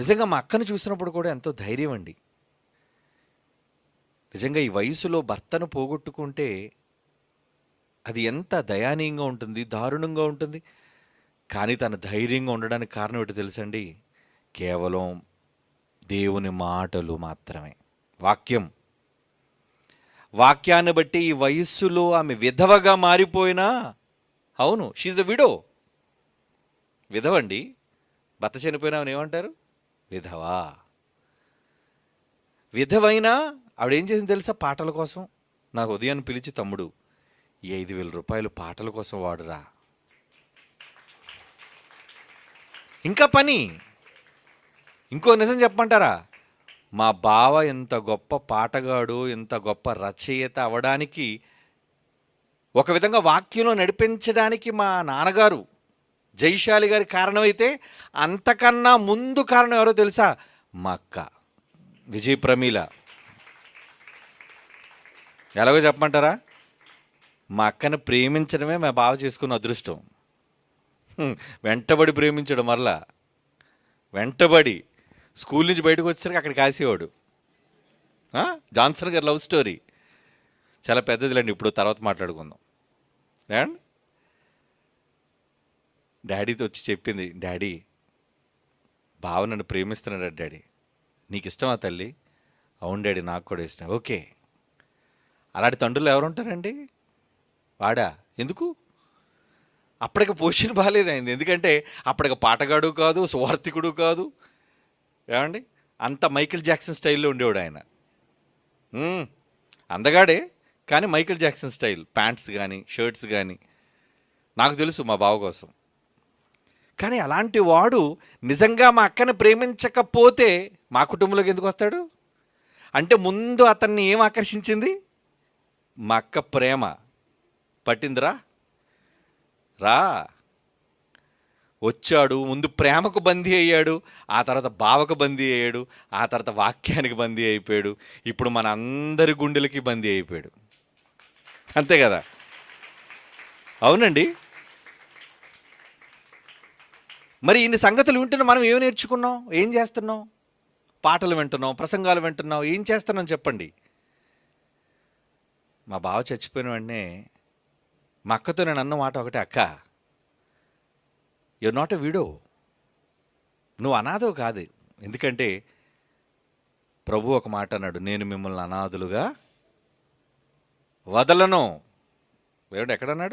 నిజంగా మా అక్కను చూసినప్పుడు కూడా ఎంతో ధైర్యం అండి. నిజంగా ఈ వయసులో భర్తను పోగొట్టుకుంటే అది ఎంత దయానీయంగా ఉంటుంది దారుణంగా ఉంటుంది. కానీ తన ధైర్యంగా ఉండడానికి కారణం ఏంటో తెలుసండి? కేవలం దేవుని మాటలు మాత్రమే. వాక్యం. వాక్యాన్ని బట్టి ఈ వయస్సులో ఆమె విధవగా మారిపోయినా అవును షీజ్ అ విడో విధవండి. భర్త చనిపోయినా ఏమంటారు? విధవా? విధవైనా ఆవిడ ఏం చేసింది తెలుసా? పాటల కోసం. నాకు ఉదయాన్ని పిలిచి తమ్ముడు ఐదు వేల రూపాయలు పాటల కోసం వాడురా. ఇంకా పని. ఇంకో నిజం చెప్పమంటారా? మా బావ ఎంత గొప్ప పాటగాడు ఎంత గొప్ప రచయిత అవడానికి ఒక విధంగా వాక్యంలో నడిపించడానికి మా నాన్నగారు జైశాలి గారి కారణమైతే అంతకన్నా ముందు కారణం ఎవరో తెలుసా? మా అక్క విజయ్ ప్రమీల. ఎలాగో చెప్పమంటారా? మా అక్కను ప్రేమించడమే మా బావ చేసుకున్న అదృష్టం. వెంటబడి ప్రేమించడం మరలా. వెంటబడి స్కూల్ నుంచి బయటకు వచ్చేసరికి అక్కడ కాసేవాడు జాన్సన్ గారి లవ్ స్టోరీ. చాలా పెద్దదిలేండి ఇప్పుడు తర్వాత మాట్లాడుకుందాం. అండ్ డాడీతో వచ్చి చెప్పింది డాడీ బావ నన్ను ప్రేమిస్తున్నాడు డాడీ. నీకు ఇష్టమా తల్లి? అవును డాడీ నాకు కూడా ఇష్టం. ఓకే. అలాంటి తండ్రులు ఎవరు ఉంటారండి వాడా. ఎందుకు? అప్పటికి పొజిషన్ బాగాలేదు అయింది. ఎందుకంటే అప్పటికి పాటగాడు కాదు సువార్థికుడు కాదు. ఏమండి? అంత మైకిల్ జాక్సన్ స్టైల్లో ఉండేవాడు ఆయన. అందగాడే కానీ మైకిల్ జాక్సన్ స్టైల్. ప్యాంట్స్ కానీ షర్ట్స్ కానీ నాకు తెలుసు మా బావ కోసం. కానీ అలాంటి వాడు నిజంగా మా అక్కని ప్రేమించకపోతే మా కుటుంబంలోకి ఎందుకు వస్తాడు? అంటే ముందు అతన్ని ఏం ఆకర్షించింది? మా అక్క ప్రేమ. పట్టిందిరా? రా. వచ్చాడు ముందు ప్రేమకు బందీ అయ్యాడు ఆ తర్వాత బావకు బందీ అయ్యాడు ఆ తర్వాత వాక్యానికి బందీ అయిపోయాడు ఇప్పుడు మన అందరి గుండెలకి బందీ అయిపోయాడు. అంతే కదా? అవునండి? మరి ఇన్ని సంగతులు వింటున్నా మనం ఏమి నేర్చుకున్నాం? ఏం చేస్తున్నాం? పాటలు వింటున్నాం ప్రసంగాలు వింటున్నాం ఏం చేస్తున్నాం చెప్పండి. మా బావ చచ్చిపోయిన వెంటనే మా అక్కతో నేను అన్న మాట ఒకటే అక్క యు నాట్ ఎ వీడో నువ్వు అనాథవు కాదు. ఎందుకంటే ప్రభు ఒక మాట అన్నాడు నేను మిమ్మల్ని అనాథులుగా వదలను. ఏమిటి ఎక్కడన్నాడు